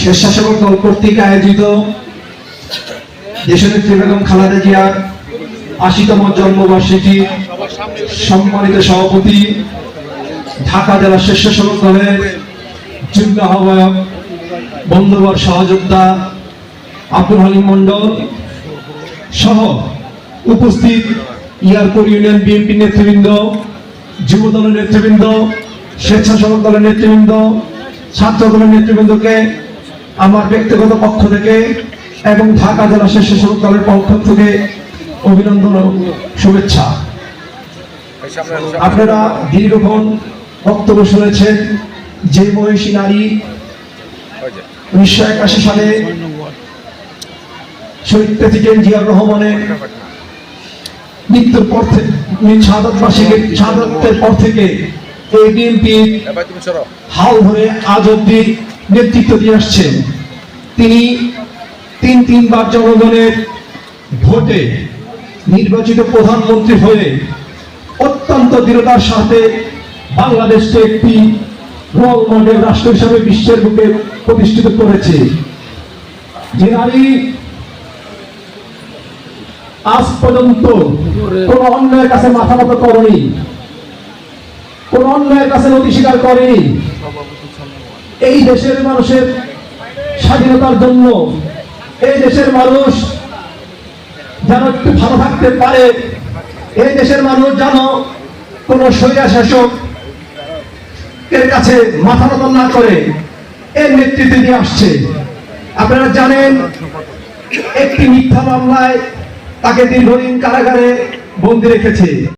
স্বেচ্ছাসেবক দল কর্তৃক আয়োজিত দেশনেত্রী বেগম খালেদা জিয়ার আশিতম জন্মবার্ষিকী সম্মানিত সভাপতি, ঢাকা জেলা স্বেচ্ছাসেবক দলের যুগ্ম আহ্বায়ক, বন্ধুবর সহযোদ্ধা আব্দুল হালিম মন্ডল সহ উপস্থিত ইয়ারপুর ইউনিয়ন বিএনপি নেতৃবৃন্দ, যুব দলের নেতৃবৃন্দ, স্বেচ্ছাসেবক দলের নেতৃবৃন্দ, ছাত্র দলের নেতৃবৃন্দকে আমার ব্যক্তিগত পক্ষ থেকে এবং ঢাকা জেলা স্বেচ্ছাসেবক দলের পক্ষ থেকে অভিনন্দন ও শুভেচ্ছা। আপনারা দীর্ঘক্ষণ বক্তব্য শুনেছেন যে মহিষী নারী উনিশশো একাশি সালে শহীদ প্রেসিডেন্ট জিয়াউর রহমানের মৃত্যুর পর থেকে শাহাদতের পর থেকে এই বিএনপির হাল ধরে আজ অব্দি নেতৃত্ব দিয়ে আসছেন। তিনি তিন তিনবার জনগণের ভোটে নির্বাচিত প্রধানমন্ত্রী হয়ে অত্যন্ত দৃঢ়তার সাথে বাংলাদেশকে একটি রোল মডেল রাষ্ট্র হিসাবে বিশ্বের বুকে প্রতিষ্ঠিত করেছে। যে নারী আজ পর্যন্ত কোন অন্যায়ের কাছে মাথা মতো করেনি কোন অন্যায়ের কাছে নথি স্বীকার করেনি। এই দেশের মানুষের স্বাধীনতার জন্য এই দেশের মানুষ যেন একটু ভালো থাকতে পারে, এই দেশের মানুষ যেন কোন স্বৈরা শাসক এর কাছে মাথা নত না করে এর নেতৃত্বে দিয়ে আসছে। আপনারা জানেন, একটি মিথ্যা মামলায় তাকে দীর্ঘদিন কারাগারে বন্দি রেখেছে।